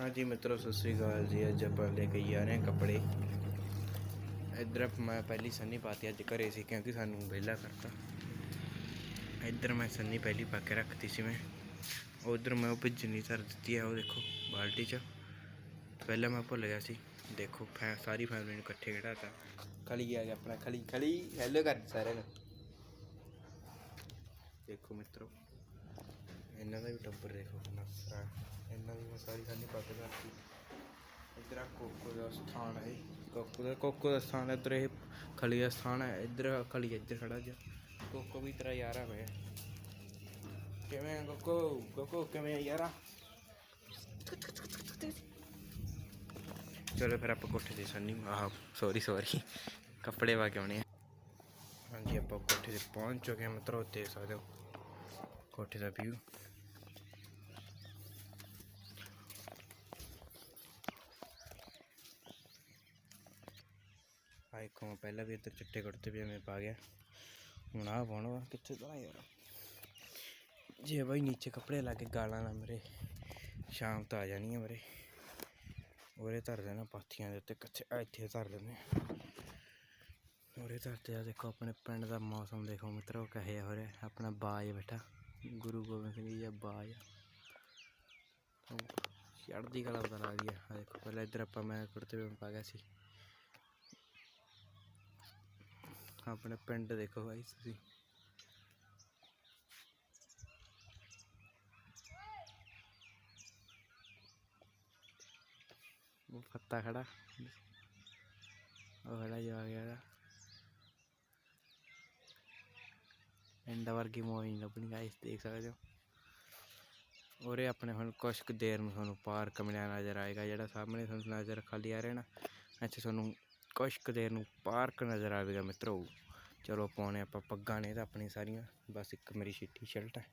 ਹਾਂਜੀ ਮਿੱਤਰੋ, ਸਤਿ ਸ੍ਰੀ ਅਕਾਲ ਜੀ। ਅੱਜ ਆਪਾਂ ਲੈ ਕੇ ਆ ਰਹੇ ਹਾਂ ਕੱਪੜੇ। ਇੱਧਰ ਮੈਂ ਪਹਿਲੀ ਸੰਨੀ ਪਾਤੀ ਅੱਜ ਘਰੇ ਸੀ ਕਿਉਂਕਿ ਸਾਨੂੰ ਵਿਹਲਾ ਕਰਤਾ। ਇੱਧਰ ਮੈਂ ਸੰਨੀ ਪਹਿਲੀ ਪਾ ਕੇ ਰੱਖਤੀ ਸੀ ਮੈਂ। ਉਧਰ ਮੈਂ ਉਹ ਭਿੱਜਣੀ ਧਰ ਦਿੱਤੀ ਹੈ ਉਹ ਦੇਖੋ, ਬਾਲਟੀ 'ਚ। ਪਹਿਲਾਂ ਮੈਂ ਭੁੱਲ ਗਿਆ ਸੀ। ਦੇਖੋ, ਫੈ, ਸਾਰੀ ਫੈਮਿਲੀ ਨੂੰ ਇਕੱਠੇ ਖੜਾਤਾ ਖਲੀ ਆ ਗਿਆ ਆਪਣਾ, ਖਲੀ ਖਲੀ ਹੈਲੋ ਕਰ ਸਾਰਿਆਂ ਨੂੰ। ਦੇਖੋ ਮਿੱਤਰੋ, ਇਹਨਾਂ ਦਾ ਵੀ ਟੱਬਰ ਦੇਖੋ ਕਿੰਨਾ ਸਾਰਾ ਇਹਨਾਂ ਦੀ ਮੈਂ ਸਾਰੀ ਖਾਲੀ ਪੱਗ ਰੱਖੀ ਇੱਧਰ ਆ ਕੋਕੋ ਦਾ ਸਥਾਨ ਹੈ ਕੋਕੋ ਦਾ ਕੋਕੋ ਦਾ ਸਥਾਨ ਹੈ ਇੱਧਰ ਇਹ ਖਲੀ ਦਾ ਸਥਾਨ ਹੈ ਇੱਧਰ ਖਲੀ ਇੱਧਰ ਖੜਾ ਜਾ ਕੋਕੋ ਵੀ ਤੇਰਾ ਯਾਰਾ ਹੋਇਆ ਕਿਵੇਂ ਕੋਕੋ? ਕੋਕੋ, ਕਿਵੇਂ ਯਾਰਾ? ਚਲੋ ਫਿਰ ਆਪਾਂ ਕੋਠੇ ਤੇ ਸੰਨੀ ਆਹ ਸੌਰੀ ਸੌਰੀ ਕੱਪੜੇ ਵਾ ਕੇ ਆਉਣੇ ਆ। ਹਾਂਜੀ, ਆਪਾਂ ਕੋਠੇ ਤੇ ਪਹੁੰਚ ਚੁੱਕੇ ਹਾਂ। ਮਿੱਤਰੋ, ਦੇਖ ਸਕਦੇ ਹੋ। ਕੋਠੇ ਦਾ ਵਿਊ ਆ ਦੇਖੋ ਪਹਿਲਾਂ ਵੀ ਇੱਧਰ ਚਿੱਟੇ ਕੁੜਤੇ ਪਜਾਮੇ ਪਾ ਗਿਆ। ਹੁਣ ਆਹ ਪਾਉਣਾ ਵਾ, ਕਿੱਥੇ ਤਾਂ ਯਾਰ? ਜੇ ਬਾਈ ਨੀਚੇ ਕੱਪੜੇ ਲਾ ਕੇ ਗਾਲਾਂ ਨਾ ਮਰੇ, ਸ਼ਾਮ ਤਾਂ ਆ ਜਾਣੀ ਹੈ ਮਰੇ ਉਰੇ ਧਰ ਦੇਣਾ ਪਾਥੀਆਂ ਦੇ ਉੱਤੇ, ਕੱਚੇ ਇੱਥੇ ਧਰ ਦਿੰਦੇ ਉਰੇ ਧਰਤੇ ਆ ਦੇਖੋ ਆਪਣੇ ਪਿੰਡ ਦਾ ਮੌਸਮ, ਦੇਖੋ ਮਿੱਤਰੋ ਕਹੇ ਹੋ ਰਿਹਾ। ਆਪਣਾ ਬਾਜ ਬੈਠਾ, ਗੁਰੂ ਗੋਬਿੰਦ ਸਿੰਘ ਜੀ ਦਾ ਬਾਜ। ਚੜ੍ਹਦੀ ਕਲਾ ਦਾ ਲਾ ਗਿਆ ਆ ਦੇਖੋ, ਪਹਿਲਾਂ ਇੱਧਰ ਆਪਾਂ ਮੈਂ ਕੁੜਤੇ ਪਜਾਮੇ ਪਾ ਗਿਆ ਸੀ। ਆਪਣੇ ਪਿੰਡ ਦੇਖੋ ਭਾਈ ਤੁਸੀਂ। ਉਹ ਫੱਤਾ ਖੜਾ। ਉਹ ਖੜਾ ਜੋ ਆ ਗਿਆ ਗਾ। ਵਰਗੀ ਮੋਈ ਨਹੀਂ ਲੱਭਣੀ ਗਾਇਸ ਦੇਖ ਸਕਦੇ ਹੋ। ਉਰੇ ਆਪਣੇ ਹੁਣ ਕੁਛ ਕੁ ਦੇਰ ਨੂੰ ਤੁਹਾਨੂੰ ਪਾਰਕ ਮਿਲਿਆ ਨਜ਼ਰ ਆਏਗਾ, ਜਿਹੜਾ ਸਾਹਮਣੇ ਤੁਹਾਨੂੰ ਨਜ਼ਰ ਖਾਲੀ ਆ ਰਿਹਾ ਨਾ, ਇੱਥੇ ਤੁਹਾਨੂੰ ਕੁਛ ਕੁ ਦੇਰ ਨੂੰ ਪਾਰਕ ਨਜ਼ਰ ਆਵੇਗਾ ਮਿੱਤਰੋ। ਚਲੋ ਪਾਉਣੇ ਆਪਾਂ ਪੱਗਾਂ ਨੇ ਤਾਂ ਆਪਣੀ ਸਾਰੀਆਂ। ਬਸ ਇੱਕ ਮੇਰੀ ਛਿੱਟੀ ਸ਼ਰਟ ਹੈ।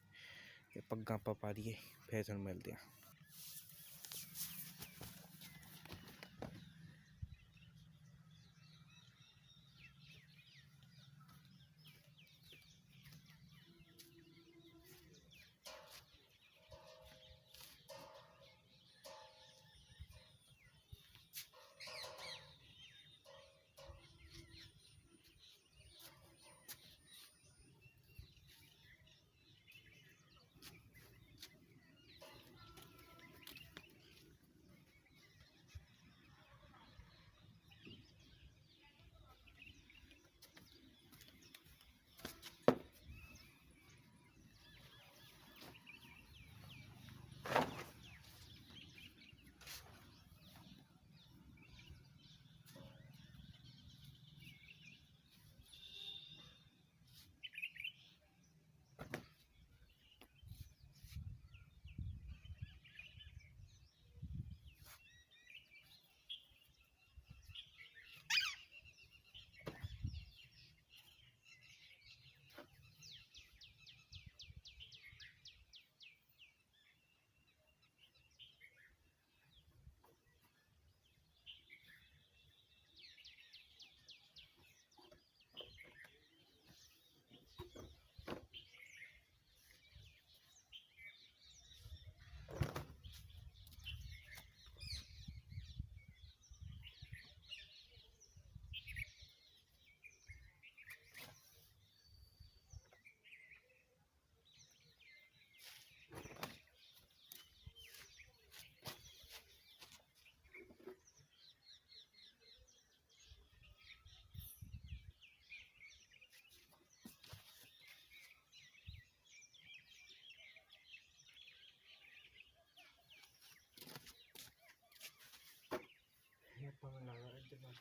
ਇਹ ਪੱਗਾਂ ਆਪਾਂ ਪਾ ਦਈਏ, ਫਿਰ ਤੁਹਾਨੂੰ ਮਿਲਦੇ ਆ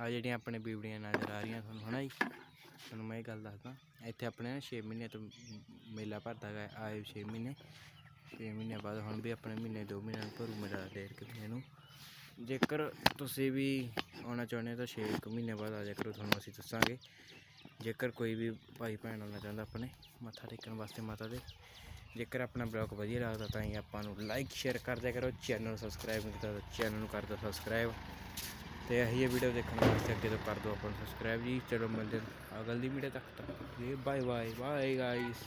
ਆ ਜਿਹੜੀਆਂ ਆਪਣੇ ਬੀਬੜੀਆਂ ਨਜ਼ਰ ਆ ਰਹੀਆਂ ਤੁਹਾਨੂੰ, ਹਨਾ ਜੀ? ਤੁਹਾਨੂੰ ਮੈਂ ਇਹ ਗੱਲ ਦੱਸਦਾ, ਇੱਥੇ ਆਪਣੇ ਨਾ 6 ਮਹੀਨੇ ਤੋਂ ਮੇਲਾ ਭਰਦਾ ਗਾ, ਆਏ 6 ਮਹੀਨੇ। 6 ਮਹੀਨੇ ਬਾਅਦ ਹੁਣ ਵੀ ਆਪਣੇ ਮਹੀਨੇ 2 ਮਹੀਨਿਆਂ ਨੂੰ ਭਰੂ ਮੇਲਾ ਡੇਢ ਕੁ ਮਹੀਨੇ ਨੂੰ ਜੇਕਰ ਤੁਸੀਂ ਵੀ ਆਉਣਾ ਚਾਹੁੰਦੇ ਹੋ ਤਾਂ 6 ਕੁ ਮਹੀਨੇ ਬਾਅਦ ਆ ਜਾ ਕਰੋ, ਤੁਹਾਨੂੰ ਅਸੀਂ ਦੱਸਾਂਗੇ। ਜੇਕਰ ਕੋਈ ਵੀ ਭਾਈ ਭੈਣ ਆਉਣਾ ਚਾਹੁੰਦਾ ਆਪਣੇ, ਮੱਥਾ ਟੇਕਣ ਵਾਸਤੇ ਮਾਤਾ ਦੇ, ਜੇਕਰ ਆਪਣਾ ਬਲੌਗ ਵਧੀਆ ਲੱਗਦਾ ਤਾਂ ਹੀ ਆਪਾਂ ਨੂੰ ਲਾਈਕ ਸ਼ੇਅਰ ਕਰ ਦਿਆ ਕਰੋ। ਚੈਨਲ ਨੂੰ ਸਬਸਕ੍ਰਾਈਬ ਨਹੀਂ ਕੀਤਾ ਤਾਂ ਚੈਨਲ ਨੂੰ ਕਰ ਦਿਓ ਸਬਸਕ੍ਰਾਈਬ ਤੇ ਇਹੀ ਵੀਡੀਓ ਦੇਖਣ ਵਾਸਤੇ ਅੱਗੇ ਤੋਂ ਕਰ ਦਿਓ ਆਪਾਂ ਨੂੰ ਸਬਸਕ੍ਰਾਈਬ ਜੀ। ਚਲੋ ਮਿਲਦੇ ਹਾਂ ਅਗਲੀ ਵੀਡੀਓ ਤੱਕ ਤੱਕ। Bye bye bye guys